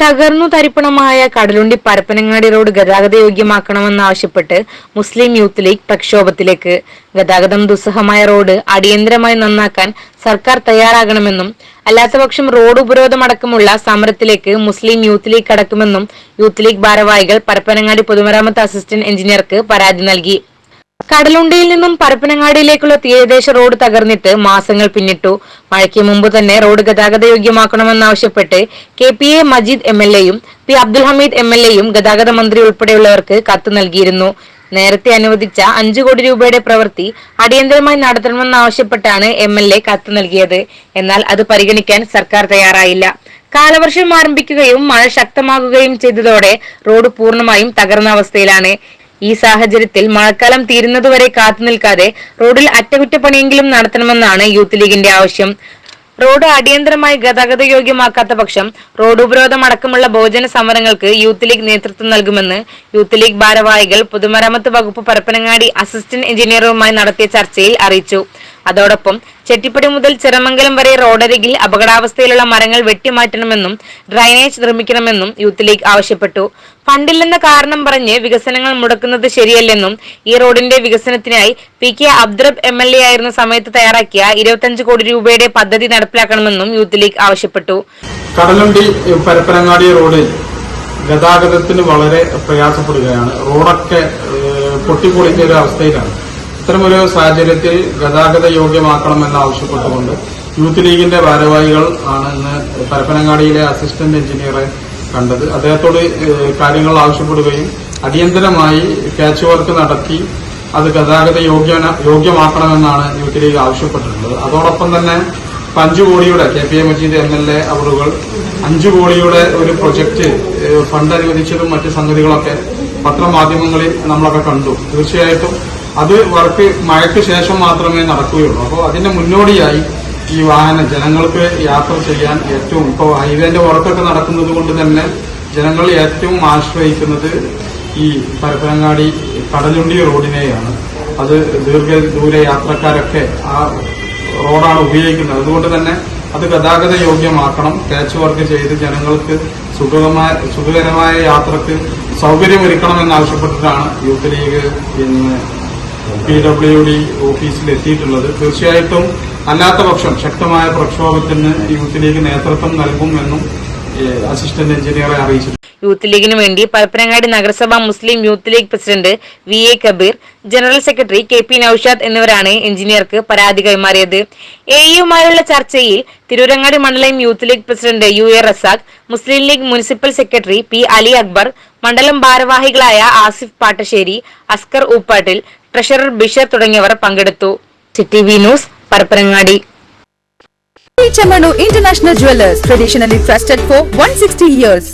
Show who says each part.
Speaker 1: തകർന്നു തരിപ്പണമായ കടലുണ്ടി പരപ്പനങ്ങാടി റോഡ് ഗതാഗത യോഗ്യമാക്കണമെന്നാവശ്യപ്പെട്ട് മുസ്ലിം youth league പ്രക്ഷോഭത്തിലേക്ക്. ഗതാഗതം ദുസ്സഹമായ റോഡ് അടിയന്തരമായി നന്നാക്കാൻ സർക്കാർ തയ്യാറാകണമെന്നും അല്ലാത്തപക്ഷം റോഡ് ഉപരോധമടക്കമുള്ള സമരത്തിലേക്ക് മുസ്ലിം യൂത്ത് ലീഗ് കടക്കുമെന്നും യൂത്ത് ലീഗ് ഭാരവാഹികൾ പരപ്പനങ്ങാടി പൊതുമരാമത്ത് അസിസ്റ്റന്റ് എഞ്ചിനീയർക്ക് പരാതി നൽകി. കടലുണ്ടിയിൽ നിന്നും പരപ്പനങ്ങാടിയിലേക്കുള്ള തീരദേശ റോഡ് തകർന്നിട്ട് മാസങ്ങൾ പിന്നിട്ടു. മഴയ്ക്ക് മുമ്പ് തന്നെ റോഡ് ഗതാഗത യോഗ്യമാക്കണമെന്നാവശ്യപ്പെട്ട് K P A Majeed M L എയും P Abdul Hameed M L എയും ഗതാഗത മന്ത്രി ഉൾപ്പെടെയുള്ളവർക്ക് കത്ത് നൽകിയിരുന്നു. നേരത്തെ അനുവദിച്ച അഞ്ചു കോടി രൂപയുടെ പ്രവൃത്തി അടിയന്തരമായി നടത്തണമെന്നാവശ്യപ്പെട്ടാണ് എം എൽ എ കത്ത് നൽകിയത്. എന്നാൽ അത് പരിഗണിക്കാൻ സർക്കാർ തയ്യാറായില്ല. കാലവർഷം ആരംഭിക്കുകയും മഴ ശക്തമാകുകയും ചെയ്തതോടെ റോഡ് പൂർണമായും തകർന്ന അവസ്ഥയിലാണ്. ഈ സാഹചര്യത്തിൽ മഴക്കാലം തീരുന്നതുവരെ കാത്തു നിൽക്കാതെ റോഡിൽ അറ്റകുറ്റപ്പണിയെങ്കിലും നടത്തണമെന്നാണ് യൂത്ത് ലീഗിന്റെ ആവശ്യം. റോഡ് അടിയന്തരമായി ഗതാഗത യോഗ്യമാക്കാത്ത പക്ഷം റോഡ് ഉപരോധം അടക്കമുള്ള ബഹുജന സമരങ്ങൾക്ക് യൂത്ത് ലീഗ് നേതൃത്വം നൽകുമെന്ന് യൂത്ത് ലീഗ് ഭാരവാഹികൾ പൊതുമരാമത്ത് വകുപ്പ് പരപ്പനങ്ങാടി അസിസ്റ്റന്റ് എഞ്ചിനീയറുമായി നടത്തിയ ചർച്ചയിൽ അറിയിച്ചു. അതോടൊപ്പം ചെട്ടിപ്പടി മുതൽ ചിറമംഗലം വരെ റോഡരികിൽ അപകടാവസ്ഥയിലുള്ള മരങ്ങൾ വെട്ടിമാറ്റണമെന്നും ഡ്രൈനേജ് നിർമ്മിക്കണമെന്നും യൂത്ത് ലീഗ് ആവശ്യപ്പെട്ടു. ഫണ്ടില്ലെന്ന കാരണം പറഞ്ഞ് വികസനങ്ങൾ മുടക്കുന്നത് ശരിയല്ലെന്നും ഈ റോഡിന്റെ വികസനത്തിനായി P K Abdurabb M L A ആയിരുന്ന സമയത്ത് തയ്യാറാക്കിയ ഇരുപത്തഞ്ച് കോടി രൂപയുടെ പദ്ധതി നടപ്പിലാക്കണമെന്നും യൂത്ത് ലീഗ് ആവശ്യപ്പെട്ടു.
Speaker 2: കടലുണ്ടി പരപ്പനങ്ങാടി റോഡിൽ ഗതാഗതത്തിന് വളരെ പ്രയാസപ്പെടുകയാണ്. റോഡൊക്കെ പൊട്ടിപ്പൊളിക്കുന്ന ഒരു അവസ്ഥയിലാണ് ഇത്തരമൊരു സാഹചര്യത്തിൽ ഗതാഗത യോഗ്യമാക്കണമെന്ന് ആവശ്യപ്പെട്ടുകൊണ്ട് യൂത്ത് ലീഗിന്റെ ഭാരവാഹികൾ ആണ് ഇന്ന് പരപ്പനങ്ങാടിയിലെ അസിസ്റ്റന്റ് എഞ്ചിനീയറെ കണ്ടത്. അദ്ദേഹത്തോട് കാര്യങ്ങൾ ആവശ്യപ്പെടുകയും അടിയന്തരമായി പാച്ച് വർക്ക് നടത്തി അത് ഗതാഗത യോഗ്യ യോഗ്യമാക്കണമെന്നാണ് യൂത്ത് ലീഗ് ആവശ്യപ്പെട്ടിട്ടുള്ളത്. അതോടൊപ്പം തന്നെ അഞ്ചു കോടിയുടെ K P A Majeed M L A അവറുകൾ അഞ്ചു കോടിയുടെ ഒരു പ്രൊജക്ട് ഫണ്ട് അനുവദിച്ചതും മറ്റ് സംഗതികളൊക്കെ പത്രമാധ്യമങ്ങളിൽ നമ്മളൊക്കെ കണ്ടു. തീർച്ചയായിട്ടും അത് വർക്ക് മഴയ്ക്ക് ശേഷം മാത്രമേ നടക്കുകയുള്ളൂ. അപ്പോൾ അതിന്റെ മുന്നോടിയായി ഈ വാഹനം ജനങ്ങൾക്ക് യാത്ര ചെയ്യാൻ ഏറ്റവും ഇപ്പോൾ ഹൈവേന്റെ വർക്കൊക്കെ നടക്കുന്നത് കൊണ്ട് തന്നെ ജനങ്ങൾ ഏറ്റവും ആശ്രയിക്കുന്നത് ഈ പരപ്പനങ്ങാടി കടലുണ്ടി റോഡിനെയാണ്. അത് ദീർഘദൂര യാത്രക്കാരൊക്കെ ആ റോഡാണ് ഉപയോഗിക്കുന്നത്. അതുകൊണ്ട് തന്നെ അത് ഗതാഗത യോഗ്യമാക്കണം. പാച്ച് വർക്ക് ചെയ്ത് ജനങ്ങൾക്ക് സുഖകമായ സുഖകരമായ യാത്രയ്ക്ക് സൗകര്യമൊരുക്കണം എന്നാവശ്യപ്പെട്ടിട്ടാണ് യൂത്ത് ലീഗ് ഇന്ന് പി ഡബ്ല്യു ഡി ഓഫീസിൽ എത്തിയിട്ടുള്ളത് തീർച്ചയായിട്ടും അല്ലാത്ത പക്ഷം ശക്തമായ പ്രക്ഷോഭത്തിന് യൂത്ത് ലീഗ് നേതൃത്വം നൽകുമെന്നും അസിസ്റ്റന്റ് എഞ്ചിനീയറെ അറിയിച്ചു
Speaker 1: യൂത്ത് ലീഗിന് വേണ്ടി പരപ്പനങ്ങാടി നഗരസഭാ Muslim Youth League president V A Kabeer general secretary K P Naushad എന്നിവരാണ് എഞ്ചിനീയർക്ക് പരാതി കൈമാറിയത്. എ യുമായുള്ള ചർച്ചയിൽ തിരൂരങ്ങാടി മണ്ഡലം Youth League president U A Razak Muslim League municipal secretary P Ali Akbar മണ്ഡലം ഭാരവാഹികളായ ആസിഫ് പാട്ടശ്ശേരി അസ്കർ ഊപ്പാട്ടിൽ ട്രഷറർ ബിഷർ തുടങ്ങിയവർ പങ്കെടുത്തു city V news Parappanangadi
Speaker 3: Chamanu International Jewelers, traditionally trusted for 160 years.